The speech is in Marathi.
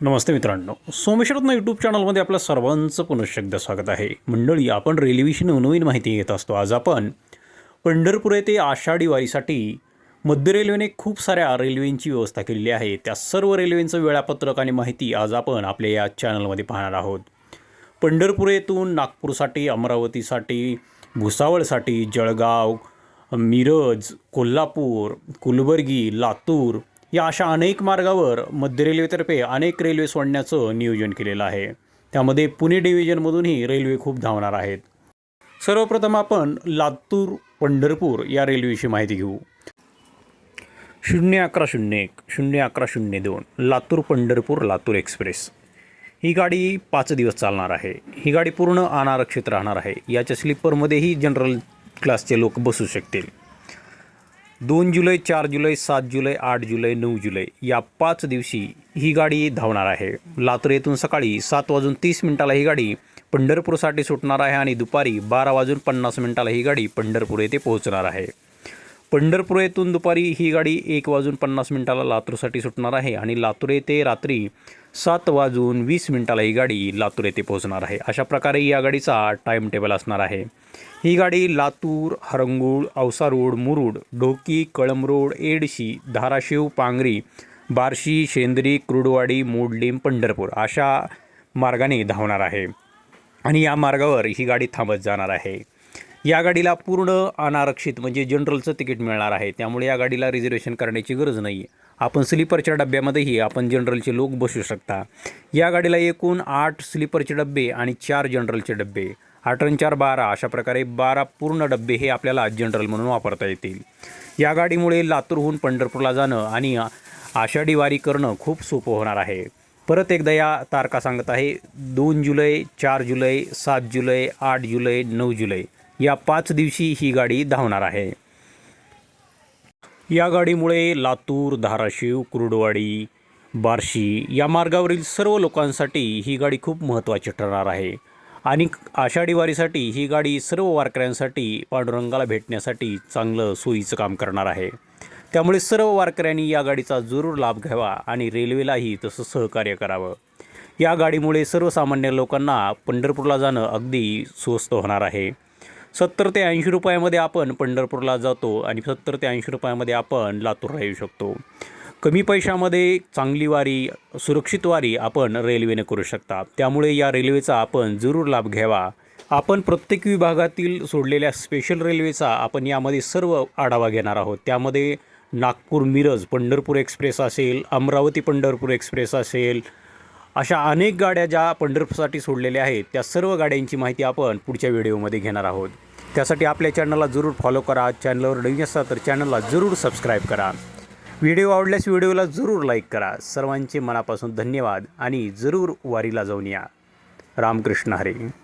नमस्ते मित्रांनो. सोमेश्वरत्न यूट्यूब चॅनलमध्ये आपल्या सर्वांचं पुनश्च एकदा स्वागत आहे. मंडळी आपण रेल्वेविषयी नवनवीन माहिती घेत असतो. आज आपण पंढरपूर येथे आषाढी वारीसाठी मध्य रेल्वेने खूप साऱ्या रेल्वेंची व्यवस्था केलेली आहे. त्या सर्व रेल्वेंचं वेळापत्रक आणि माहिती आज आपण आपल्या या चॅनलमध्ये पाहणार आहोत. पंढरपूर येथून नागपूरसाठी अमरावतीसाठी भुसावळसाठी जळगाव मिरज कोल्हापूर कुलबर्गी लातूर या अशा अनेक मार्गावर मध्य रेल्वेतर्फे अनेक रेल्वे सोडण्याचं नियोजन केलेलं आहे. त्यामध्ये पुणे डिव्हिजनमधूनही रेल्वे खूप धावणार आहेत. सर्वप्रथम आपण लातूर पंढरपूर या रेल्वेची माहिती घेऊ. शून्य अकरा शून्य एक शून्य अकरा शून्य दोन लातूर पंढरपूर लातूर एक्सप्रेस. ही गाडी पाच दिवस चालणार आहे. ही गाडी पूर्ण अनारक्षित राहणार आहे. याच्या स्लीपरमध्येही जनरल क्लासचे लोक बसू शकतील. दोन जुलै चार जुलै सात जुलै आठ जुलै नऊ जुलै या पाच दिवशी ही गाडी धावणार आहे. लातूर येथून सकाळी सात वाजून तीस मिनिटाला ही गाडी पंढरपूरसाठी सुटणार आहे आणि दुपारी बारा वाजून पन्नास मिनिटाला ही गाडी पंढरपूर येथे पोहोचणार आहे. पंढरपूर येथून दुपारी ही गाडी एक वाजून पन्नास मिनिटाला लातूरसाठी सुटणार आहे आणि लातूर येथे रात्री सात वाजून वीस मिनिटाला ही गाडी लातूर येथे पोहोचणार आहे. अशा प्रकारे या गाडीचा टाइम टेबल असणार आहे. ही गाडी लातूर हरंगूळ औसा रोड मुरुड ढोकी कळमरोड एडशी धाराशिव पांगरी बार्शी शेंद्री क्रुडवाडी मोडलीम पंढरपूर अशा मार्गाने धावणार आहे. आणि या मार्गावर ही गाडी थांबत जाणार आहे. या गाडीला पूर्ण अनारक्षित म्हणजे जनरलचं तिकीट मिळणार आहे. त्यामुळे या गाडीला रिझर्वेशन करण्याची गरज नाही. आपण स्लीपरच्या डब्यामध्येही आपण जनरलचे लोक बसू शकता. या गाडीला एकूण आठ स्लीपरचे डबे आणि चार जनरलचे डबे आठ आणि चार बारा अशा प्रकारे बारा पूर्ण डबे हे आपल्याला जनरल म्हणून वापरता येतील. या गाडीमुळे लातूरहून पंढरपूरला जाणं आणि आषाढी वारी करणं खूप सोपं होणार आहे. परत एकदा या तारखा सांगत आहे दोन जुलै चार जुलै सात जुलै आठ जुलै नऊ जुलै. या पाच दिवशी ही गाडी धावणार आहे. या गाडीमुळे लातूर धाराशिव कुरुडवाडी बार्शी या मार्गावरील सर्व लोकांसाठी ही गाडी खूप महत्त्वाची ठरणार आहे. आणि आषाढी वारीसाठी ही गाडी सर्व वारकऱ्यांसाठी पांडुरंगाला भेटण्यासाठी चांगलं सोयीचं काम करणार आहे. त्यामुळे सर्व वारकऱ्यांनी या गाडीचा जरूर लाभ घ्यावा आणि रेल्वेलाही तसं सहकार्य करावं. या गाडीमुळे सर्वसामान्य लोकांना पंढरपूरला जाणं अगदी स्वस्त होणार आहे. सत्तर ते ऐंशी रुपयामध्ये आपण पंढरपूरला जातो आणि सत्तर ते ऐंशी रुपयामध्ये आपण लातूरला येऊ शकतो. कमी पैशामध्ये चांगली वारी सुरक्षित वारी आपण रेल्वेने करू शकता. त्यामुळे या रेल्वेचा आपण जरूर लाभ घ्यावा. आपण प्रत्येक विभागातील सोडलेल्या स्पेशल रेल्वेचा आपण यामध्ये सर्व आढावा घेणार आहोत. त्यामध्ये नागपूर मिरज पंढरपूर एक्सप्रेस असेल अमरावती पंढरपूर एक्सप्रेस असेल अशा अनेक गाड्या ज्या पंढरपूरसाठी सोडलेल्या आहेत त्या सर्व गाड्यांची माहिती आपण पुढच्या व्हिडिओमध्ये घेणार आहोत. त्यासाठी आपल्या चॅनलला जरूर फॉलो करा. चॅनलवर नवीन असता तर चॅनलला जरूर सबस्क्राईब करा. व्हिडिओ आवडल्यास व्हिडिओला जरूर लाईक करा. सर्वांचे मनापासून धन्यवाद आणि जरूर वारीला जाऊन या. रामकृष्ण हरे.